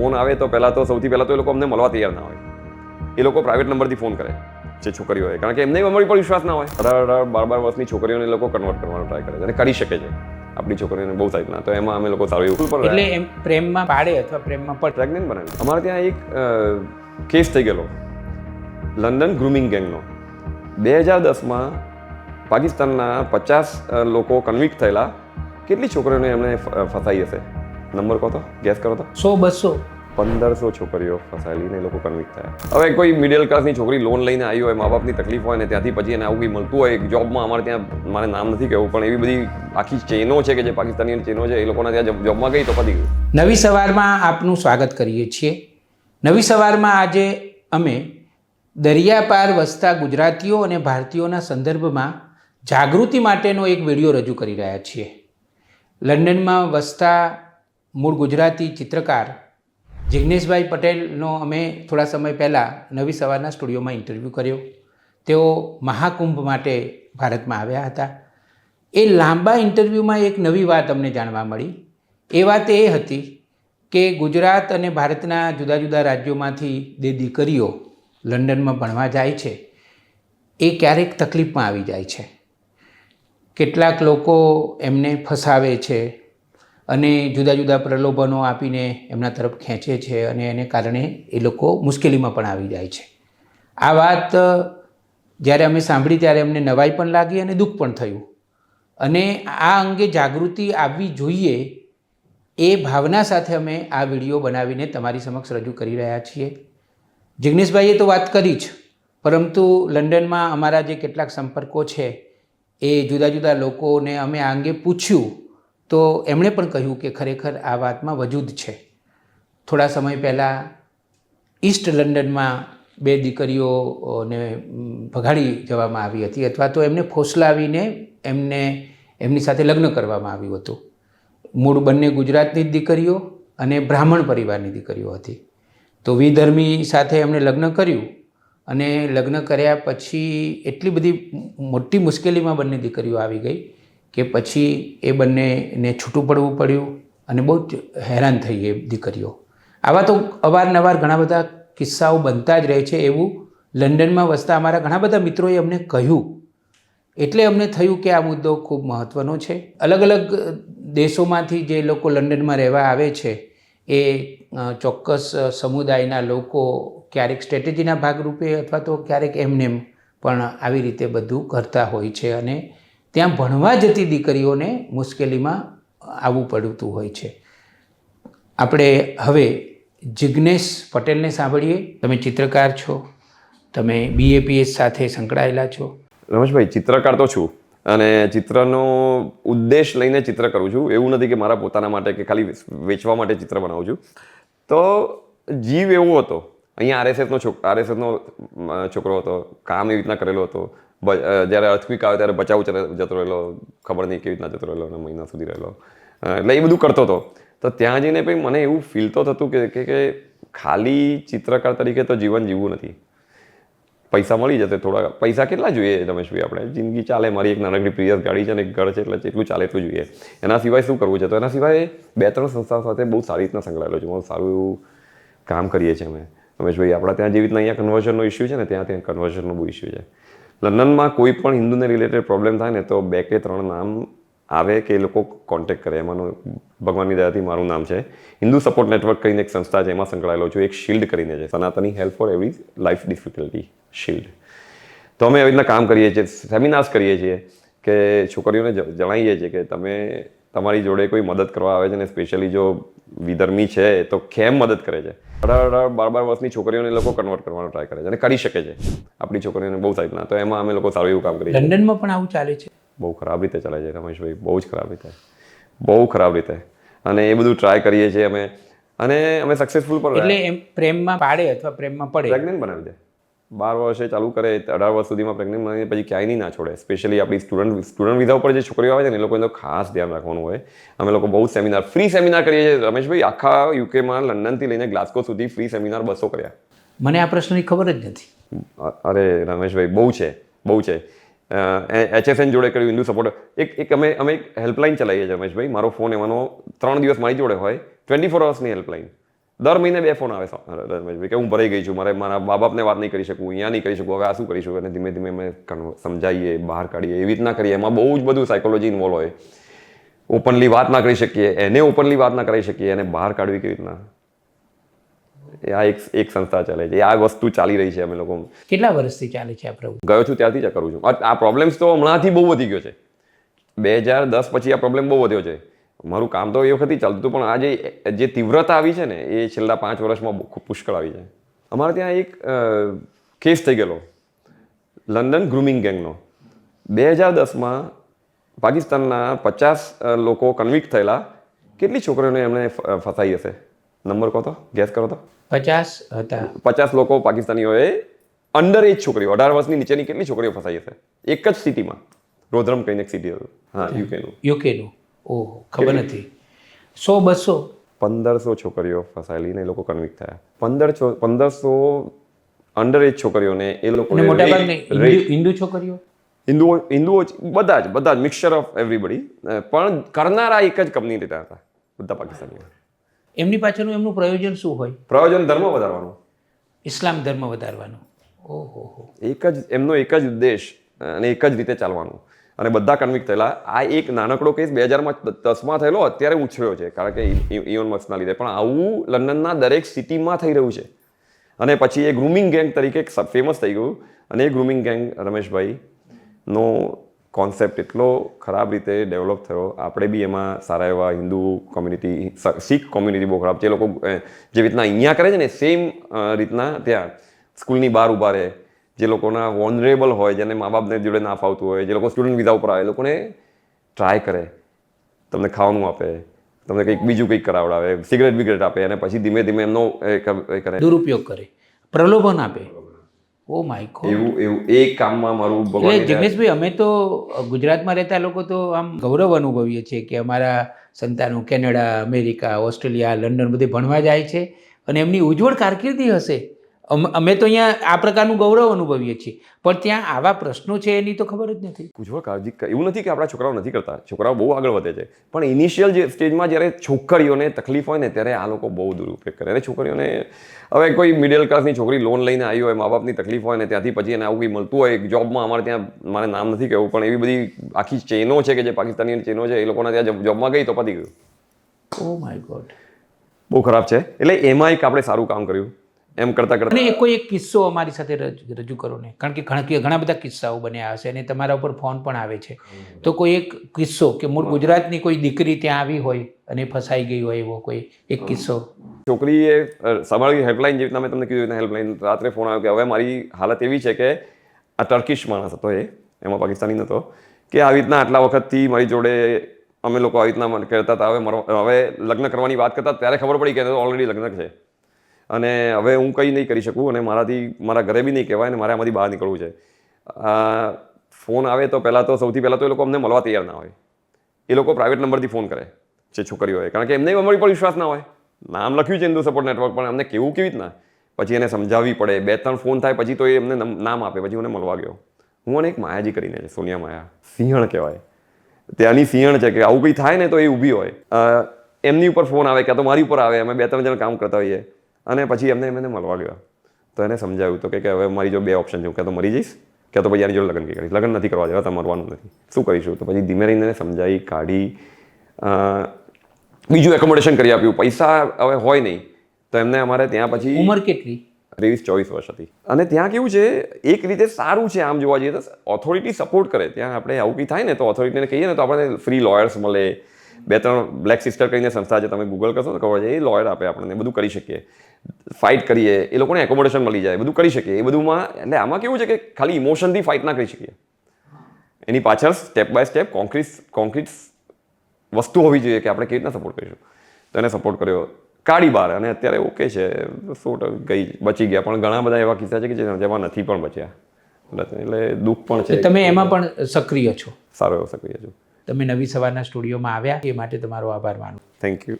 Phone આવે તો પહેલાં તો સૌથી પહેલાં તો એ લોકો અમને મળવા તૈયાર ના હોય. એ લોકો પ્રાઇવેટ નંબરથી ફોન કરે જે છોકરીઓ હોય. કારણ કે એમને અમારી પર વિશ્વાસ ના હોય. અઢાર અઢાર બાર બાર વર્ષની છોકરીઓને એ લોકો કન્વર્ટ કરવાનો ટ્રાય કરે છે અને કરી શકે છે. આપણી છોકરીઓને બહુ સારી તો એમાં અમે લોકો સારું એવું એટલે એમ પ્રેમમાં પાડે અથવા પ્રેમમાં પડે પ્રેગ્નેન્ટ બને અમારે ત્યાં એક કેસ થઈ ગયેલો. લંડન ગ્રુમિંગ ગેંગનો બે હજાર દસમાં પાકિસ્તાનના પચાસ લોકો કન્વિક્ટ થયેલા. કેટલી છોકરીઓને એમણે ફસાઈ હશે? નંબર કહો તો ગેસ કરો તો. સો બસો. પંદરસો છોકરીઓ ફસાયેલી ને લોકો કન્વિક થયા. હવે કોઈ મિડલ ક્લાસની છોકરી લોન લઈને આવી હોય મા બાપની તકલીફ હોય ને ત્યાંથી પછી એને આવું કંઈ મળતું હોય જોબમાં અમારે ત્યાં મારે નામ નથી કહેવું પણ એવી બધી આખી ચેનો છે કે જે પાકિસ્તાની ચેનો છે એ લોકોના ત્યાં જોબમાં ગઈ તો પતી ગયું. નવી સવારમાં આપનું સ્વાગત કરીએ છીએ. નવી સવારમાં આજે અમે દરિયા પાર વસતા ગુજરાતીઓ અને ભારતીયોના સંદર્ભમાં જાગૃતિ માટેનો એક વીડિયો રજૂ કરી રહ્યા છીએ. લંડનમાં વસતા મૂળ ગુજરાતી ચિત્રકાર જિગ્નેશભાઈ પટેલનો અમે થોડા સમય પહેલાં નવી સવારના સ્ટુડિયોમાં ઇન્ટરવ્યૂ કર્યો. તેઓ મહાકુંભ માટે ભારતમાં આવ્યા હતા. એ લાંબા ઇન્ટરવ્યૂમાં એક નવી વાત અમને જાણવા મળી. એ વાત એ હતી કે ગુજરાત અને ભારતના જુદા જુદા રાજ્યોમાંથી જે દીકરીઓ લંડનમાં ભણવા જાય છે, એ ક્યારેક તકલીફમાં આવી જાય છે. કેટલાક લોકો એમને ફસાવે છે અને જુદા જુદા પ્રલોભનો આપીને એમના તરફ ખેંચે છે અને એને કારણે એ લોકો મુશ્કેલીમાં પણ આવી જાય છે. આ વાત જ્યારે અમે સાંભળી ત્યારે અમને નવાઈ પણ લાગી અને દુઃખ પણ થયું. અને આ અંગે જાગૃતિ આવવી જોઈએ એ ભાવના સાથે અમે આ વીડિયો બનાવીને તમારી સમક્ષ રજૂ કરી રહ્યા છીએ. જિગ્નેશભાઈએ તો વાત કરી જ, પરંતુ લંડનમાં અમારા જે કેટલાક સંપર્કો છે એ જુદા જુદા લોકોને અમે આ અંગે પૂછ્યું તો એમણે પણ કહ્યું કે ખરેખર આ વાતમાં વજૂદ છે. થોડા સમય પહેલાં ઈસ્ટ લંડનમાં બે દીકરીઓને ભગાડી જવામાં આવી હતી અથવા તો એમને ફોસલાવીને એમને એમની સાથે લગ્ન કરવામાં આવ્યું હતું. મૂળ બંને ગુજરાતની જ દીકરીઓ અને બ્રાહ્મણ પરિવારની દીકરીઓ હતી. તો વિધર્મી સાથે એમણે લગ્ન કર્યું અને લગ્ન કર્યા પછી એટલી બધી મોટી મુશ્કેલીમાં બંને દીકરીઓ આવી ગઈ કે પછી એ બંનેને છૂટું પડવું પડ્યું અને બહુ જ હેરાન થઈ એ દીકરીઓ. આવા તો અવારનવાર ઘણા બધા કિસ્સાઓ બનતા જ રહે છે એવું લંડનમાં વસતા અમારા ઘણા બધા મિત્રોએ અમને કહ્યું. એટલે અમને થયું કે આ મુદ્દો ખૂબ મહત્ત્વનો છે. અલગ અલગ દેશોમાંથી જે લોકો લંડનમાં રહેવા આવે છે, એ ચોક્કસ સમુદાયના લોકો ક્યારેક સ્ટ્રેટેજીના ભાગરૂપે અથવા તો ક્યારેક એમનેમ પણ આવી રીતે બધું કરતા હોય છે અને ત્યાં ભણવા જતી દીકરીઓને મુશ્કેલીમાં આવવું પડતું હોય છે. આપણે હવે જિગ્નેશ પટેલને સાંભળીએ. તમે ચિત્રકાર છો. તમે બીએપીએસ સાથે સંકળાયેલા છો. રમેશભાઈ, ચિત્રકાર તો છું અને ચિત્રનો ઉદ્દેશ લઈને ચિત્ર કરું છું. એવું નથી કે મારા પોતાના માટે કે ખાલી વેચવા માટે ચિત્ર બનાવું છું. તો જીવ એવો હતો. અહીંયા આરએસએસનો છોક આરએસએસનો છોકરો હતો. કામ એવી રીતના કરેલો હતો. જ્યારે અર્થક્વિક આવે ત્યારે બચાવ જતો રહેલો ખબર નહીં કેવી રીતના જતો રહેલો અને મહિના સુધી રહેલો. એટલે એ બધું કરતો હતો. તો ત્યાં જઈને પછી મને એવું ફીલ તો થતું કે, કે- ખાલી ચિત્રકાર તરીકે તો જીવન જીવવું નથી. પૈસા મળી જશે થોડા, પૈસા કેટલા જોઈએ રમેશભાઈ આપણે? જિંદગી ચાલે, મારી એક નાનકડી પ્રિયસ ગાડી છે અને એક ઘર છે એટલે એટલું ચાલે એટલું જોઈએ. એના સિવાય શું કરવું છે? તો એના સિવાય બે ત્રણ સંસ્થાઓ સાથે બહુ સારી રીતના સંકળાયેલો છું. બહુ સારું એવું કામ કરીએ છીએ અમે. રમેશભાઈ, આપણા ત્યાં જેવી રીતના અહીંયા કન્વર્ઝનનો ઇસ્યુ છે ને, ત્યાં ત્યાં કન્વર્ઝનનો બહુ ઇસ્યુ છે. લંડનમાં કોઈ પણ હિન્દુને રિલેટેડ પ્રોબ્લેમ થાય ને તો બે કે ત્રણ નામ આવે કે એ લોકો કોન્ટેક્ટ કરે. એમાંનું ભગવાનની દયાથી મારું નામ છે. હિન્દુ સપોર્ટ નેટવર્ક કરીને એક સંસ્થા છે, એમાં સંકળાયેલો છું. એક શિલ્ડ કરીને છે. સનાતની help for every life difficulty shield તો અમે એવી રીતના કામ કરીએ છીએ સેમિનાર્સ કરીએ છીએ કે છોકરીઓને જણાવીએ છીએ કે તમે તમારી જોડે કોઈ મદદ કરવા આવે છે ને સ્પેશિયલી જો વિધર્મી છે તો કેમ મદદ કરે છે? અઢાર અઢાર બાર બાર વર્ષની છોકરીઓને લોકો કન્વર્ટ કરવાનો ટ્રાય કરે છે અને કરી શકે છે. આપણી છોકરીઓને બહુ સારી રીતના. તો એમાં અમે લોકો સારું એવું કામ કરીએ લંડનમાં પણ આવું ચાલે છે? બહુ ખરાબ રીતે ચાલે છે રમેશભાઈ. બહુ જ ખરાબ રીતે. બહુ ખરાબ રીતે. અને એ બધું ટ્રાય કરીએ છીએ અમે. અને અમે સક્સેસફુલ પણ એટલે એમ પ્રેમમાં પાડે અથવા પ્રેમમાં પડે? પ્રેગ્નન્ટ બનાવી દે. બાર વર્ષે ચાલુ કરે અઢાર વર્ષ સુધીમાં પ્રેગ્નન્ટ બનાવી પછી ક્યાંય નહીં ના છોડે. સ્પેશિયલી આપણી સ્ટુડન્ટ સ્ટુડન્ટ વિઝા ઉપર જે છોકરીઓ આવે છે ને એ લોકોને તો ખાસ ધ્યાન રાખવાનું હોય. અમે લોકો બહુ સેમિનાર ફ્રી સેમિનાર કરીએ છીએ. રમેશભાઈ આખા યુકેમાં લંડનથી લઈને ગ્લાસ્કો સુધી ફ્રી સેમિનાર બસો કર્યા. મને આ પ્રશ્નની ખબર જ નથી. અરે રમેશભાઈ બહુ છે બહુ છે. એચએસએન જોડે કર્યું હિન્દુ સપોર્ટ એક એક અમે અમે એક હેલ્પલાઇન ચલાવીએ છીએ રમેશભાઈ. મારો ફોન એમાંનો ત્રણ દિવસ મારી જોડે હોય. ટ્વેન્ટી ફોર અવર્સની હેલ્પલાઇન દર મહિને બે ફોન આવે રમેશભાઈ કે હું ભરાઈ ગઈ છું મારે મારા મા બાપને વાત નહીં કરી શકું અહીંયા નહીં કરી શકું હવે આ શું કરીશું? અને ધીમે ધીમે અમે સમજાવીએ બહાર કાઢીએ એવી રીતના કરીએ. એમાં બહુ જ બધું સાયકોલોજી ઇન્વોલ્વ હોય. ઓપનલી વાત ના કરી શકીએ એને ઓપનલી વાત ના કરી શકીએ એને બહાર કાઢવી કેવી રીતના? આ એક એક સંસ્થા ચાલે છે. આ વસ્તુ ચાલી રહી છે અમે લોકો. કેટલા વર્ષથી ચાલે છે આ પ્રવૃત્તિ? ગયો છું ત્યારથી જ કરું છું. આ- આ પ્રોબ્લેમ્સ તો હમણાંથી બહુ વધી ગયો છે. બે હજાર દસ પછી આ પ્રોબ્લેમ બહુ વધ્યો છે. મારું કામ તો એ વખતથી ચાલતું હતું પણ આ જે જે તીવ્રતા આવી છે ને એ છેલ્લા પાંચ વર્ષમાં ખૂબ પુષ્કળ આવી છે. અમારે ત્યાં એક કેસ થઈ ગયેલો લંડન ગ્રુમિંગ ગેંગનો બે હજાર દસમાં પાકિસ્તાનના પચાસ લોકો કન્વિક્ટ થયેલા. કેટલી છોકરીઓને એમણે ફસાઈ હશે? નંબર કહો તો ગેસ કરો તો. પચાસ હતા. પચાસ લોકો પાકિસ્તાનીઓએ અંડર એજ છોકરીઓ અઢાર વર્ષની નીચેની કેટલી છોકરીઓ ફસાઈ હશે? એક જ સિટીમાં રોધરમ કહીને એક સિટી હતું. હા યુકેનું યુકેનું ઓહો ખબર નથી. સો બસો? પંદરસો છોકરીઓ ફસાયેલી ને એ લોકો કન્વિક થયા. પંદર પંદરસો અંડર એજ છોકરીઓને એ લોકો હિન્દુ છોકરીઓ? હિન્દુઓ હિન્દુઓ બધા જ બધા જ મિક્સચર ઓફ એવરીબડી પણ કરનારા એક જ કંપની રહેતા હતા બધા પાકિસ્તાનીઓ. એમની પાછળનું એમનું પ્રયોજન શું હોય? પ્રયોજન ધર્મ વધારવાનું. ઇસ્લામ ધર્મ વધારવાનો. ઓહો એક જ એમનો એક જ ઉદ્દેશ અને એક જ રીતે ચાલવાનું. અને બધા કન્વિક થયેલા. આ એક નાનકડો કેસ બે હજારમાં દસમાં થયેલો, અત્યારે ઉછળ્યો છે. કારણ કે ઇવન મસ્કના લીધે. પણ આવું લંડનના દરેક સિટીમાં થઈ રહ્યું છે. અને પછી એ ગ્રુમિંગ ગેંગ તરીકે ફેમસ થઈ ગયું. અને એ ગ્રુમિંગ ગેંગ રમેશભાઈ નો કોન્સેપ્ટ એટલો ખરાબ રીતે ડેવલપ થયો. આપણે બી એમાં સારા એવા હિન્દુ કોમ્યુનિટી શીખ કોમ્યુનિટી બહુ ખરાબ જે લોકો જેવી રીતના અહીંયા કરે છે ને સેમ રીતના ત્યાં સ્કૂલની બહાર ઊભા રહે. જે લોકોના વોનરેબલ હોય જેને મા બાપને જોડે ના ફાવતું હોય જે લોકો સ્ટુડન્ટ વિઝા ઉપર આવે એ લોકોને ટ્રાય કરે. તમને ખાવાનું આપે તમને કંઈક બીજું કંઈક કરાવડાવે સિગરેટ બિગરેટ આપે અને પછી ધીમે ધીમે એમનો એ કરે. દુરુપયોગ કરે. પ્રલોભન આપે. ઓ માય ગોડ એવું એવું એ કામમાં મારું ભગવાન જગનેશભાઈ અમે તો ગુજરાતમાં રહેતા લોકો તો આમ ગૌરવ અનુભવીએ છીએ કે અમારા સંતાનો કેનેડા અમેરિકા ઓસ્ટ્રેલિયા લંડન બધે ભણવા જાય છે અને એમની ઉજ્જવળ કારકિર્દી હશે. અમ- તો અહીંયા આ પ્રકારનું ગૌરવ અનુભવીએ છીએ. પણ ત્યાં આવા પ્રશ્નો છે એની તો ખબર જ નથી. પૂછવા કાળજી એવું નથી કે આપણા છોકરાઓ નથી કરતા. છોકરાઓ બહુ આગળ વધે છે. પણ ઇનિશિયલ જે સ્ટેજમાં જ્યારે છોકરીઓને તકલીફ હોય ને ત્યારે આ લોકો બહુ દુરુપયોગ કરે. અને છોકરીઓને હવે કોઈ મિડલ ક્લાસની છોકરી લોન લઈને આવી હોય મા બાપની તકલીફ હોય ને ત્યાંથી પછી એને આવું કંઈ મળતું હોય જોબમાં અમારે ત્યાં મારે નામ નથી કહેવું પણ એવી બધી આખી ચેનો છે કે જે પાકિસ્તાની ચેનો છે એ લોકોના ત્યાં જોબમાં ગઈ તો પતી ગયું. ઓ માય ગોડ બહુ ખરાબ છે. એટલે એમાં એક આપણે સારું કામ કર્યું. એમ કરતાં કરતા. અને કોઈ એક કિસ્સો અમારી સાથે રજ- કરો ને. કારણ કે ઘણા ઘણા બધા કિસ્સાઓ બન્યા હશે અને તમારા ઉપર ફોન પણ આવે છે. તો કોઈ એક કિસ્સો કે મૂળ ગુજરાતની કોઈ દીકરી ત્યાં આવી હોય અને ફસાઈ ગઈ હોય એવો કોઈ એક કિસ્સો? છોકરીએ સાંભળી હેલ્પલાઇન જેવી રીતના મેં તમને કીધું હેલ્પલાઇન. રાત્રે ફોન આવ્યો કે હવે મારી હાલત એવી છે કે આ ટર્કિશ માણસ હતો એ એમાં પાકિસ્તાની નહોતો કે આવી રીતના આટલા વખતથી મારી જોડે અમે લોકો આવી રીતના કહેતા હતા. હવે હવે લગ્ન કરવાની વાત કરતા ત્યારે ખબર પડી કે ઓલરેડી લગ્ન છે. અને હવે હું કંઈ નહીં કરી શકું અને મારાથી, મારા ઘરે બી નહીં કહેવાય અને મારે આમાંથી બહાર નીકળવું છે. ફોન આવે તો પહેલાં તો સૌથી પહેલાં તો એ લોકો અમને મળવા તૈયાર ના હોય. એ લોકો પ્રાઇવેટ નંબરથી ફોન કરે છે છોકરીઓએ કારણ કે એમને અમારી પર વિશ્વાસ ના હોય. નામ લખ્યું છે હિન્દુ સપોર્ટ નેટવર્ક પણ અમને કેવું કેવી રીતના? પછી એને સમજાવવી પડે. બે ત્રણ ફોન થાય પછી તો એ એમને નામ આપે. પછી મને મળવા ગયો. હું અને એક માયાજી કરીને સોનિયા માયા. સિંહણ કહેવાય. ત્યાંની સિંહણ છે કે આવું કંઈ થાય ને તો એ ઊભી હોય. એમની ઉપર ફોન આવે ક્યાં તો મારી ઉપર આવે. અમે બે ત્રણ જણ કામ કરતા હોઈએ. અને પછી એમને એમને મળવા ગયા. તો એને સમજાવ્યું તો કે કે હવે મારી જો બે ઓપ્શન છે. કે તો મરી જઈશ? કે તો પછી આની જોડે લગ્ન કંઈ કરીશ લગ્ન નથી કરવા દેવા તમારે મરવાનું નથી. શું કરીશું? તો પછી ધીમે રહીને સમજાવી કાઢી બીજું એકોમોડેશન કરી આપ્યું. પૈસા હવે હોય નહીં. તો એમને અમારે ત્યાં પછી ઉંમર કેટલી? ત્રેવીસ ચોવીસ વર્ષ હતી. અને ત્યાં કેવું છે એક રીતે સારું છે આમ જોવા જઈએ તો ઓથોરિટી સપોર્ટ કરે. ત્યાં આપણે આવું કંઈ થાય ને તો ઓથોરિટીને કહીએ ને તો આપણને ફ્રી લોયર્સ મળે. બે ત્રણ બ્લેક સિસ્ટર કરીને સંસ્થા છે તમે ગૂગલ કરશો તો ખબર છે એ લોયર આપે આપણને બધું કરી શકીએ. ફાઇટ કરીએ એ લોકોને એકોમોડેશન મળી જાય બધું કરી શકીએ એ બધુંમાં એટલે આમાં કેવું છે કે ખાલી ઇમોશનથી ફાઇટ ના કરી શકીએ. એની પાછળ step by step concrete concrete વસ્તુ હોવી જોઈએ કે આપણે કેવી રીતના સપોર્ટ કરીશું. તો એને સપોર્ટ કર્યો. કાઢી બહાર અને અત્યારે ઓકે છે સોટ ગઈ બચી ગયા પણ ઘણા બધા એવા કિસ્સા છે કે જેમાં નથી પણ બચ્યા. એટલે દુઃખ પણ છે. તમે એમાં પણ સક્રિય છો? સારો એવો સક્રિય છું. તમે નવી સવારના સ્ટુડિયોમાં આવ્યા એ માટે તમારો આભાર માનું. Thank you